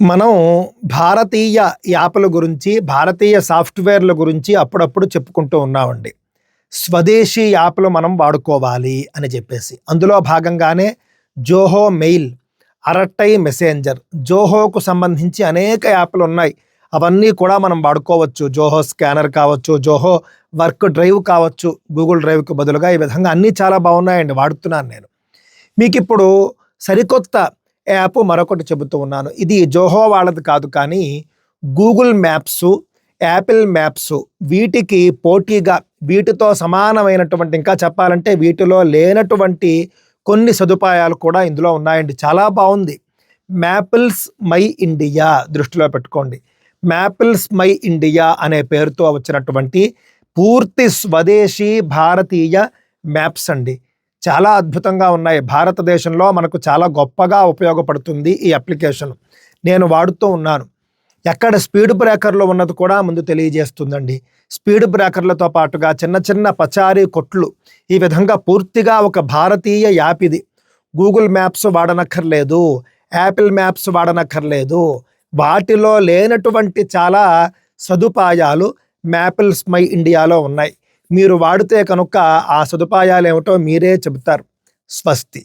మనం భారతీయ యాప్ల గురించి భారతీయ సాఫ్ట్వేర్ల గురించి అప్పుడప్పుడు చెప్పుకుంటూ ఉన్నామండి. స్వదేశీ యాప్లు మనం వాడుకోవాలి అని చెప్పేసి. అందులో భాగంగానే జోహో మెయిల్ అరట్టై మెసేంజర్ జోహోకు సంబంధించి అనేక యాప్లు ఉన్నాయి. అవన్నీ కూడా మనం వాడుకోవచ్చు. జోహో స్కానర్ కావచ్చు జోహో వర్క్ డ్రైవ్ కావచ్చు గూగుల్ డ్రైవ్కి బదులుగా ఈ విధంగా అన్నీ చాలా బాగున్నాయండి. వాడుతున్నాను నేను. మీకు ఇప్పుడు సరికొత్త యాప్ మరొకటి చెబుతూ ఉన్నాను. ఇది జోహో వాళ్ళది కాదు కానీ గూగుల్ మ్యాప్స్ యాపిల్ మ్యాప్స్ వీటికి పోటీగా వీటితో సమానమైనటువంటి ఇంకా చెప్పాలంటే వీటిలో లేనటువంటి కొన్ని సదుపాయాలు కూడా ఇందులో ఉన్నాయండి. చాలా బాగుంది. మ్యాపిల్స్ మై ఇండియా దృష్టిలో పెట్టుకోండి. మ్యాపిల్స్ మై ఇండియా అనే పేరుతో వచ్చినటువంటి పూర్తి స్వదేశీ భారతీయ మ్యాప్స్ అండి. చాలా అద్భుతంగా ఉన్నాయి. భారతదేశంలో మనకు చాలా గొప్పగా ఉపయోగపడుతుంది ఈ అప్లికేషన్. నేను వాడుతూ ఉన్నాను. ఎక్కడ స్పీడ్ బ్రేకర్లు ఉన్నది కూడా ముందు తెలియజేస్తుందండి. స్పీడ్ బ్రేకర్లతో పాటుగా చిన్న చిన్న పచారీ కొట్లు ఈ విధంగా పూర్తిగా ఒక భారతీయ యాప్ ఇది. గూగుల్ మ్యాప్స్ వాడనక్కర్లేదు యాపిల్ మ్యాప్స్ వాడనక్కర్లేదు. వాటిలో లేనటువంటి చాలా సదుపాయాలు మ్యాపిల్స్ మై ఇండియాలో ఉన్నాయి. మీరు వాడితే కనుక ఆ సదుపాయాలు ఏమిటో మీరే చెబుతారు. స్వస్తి.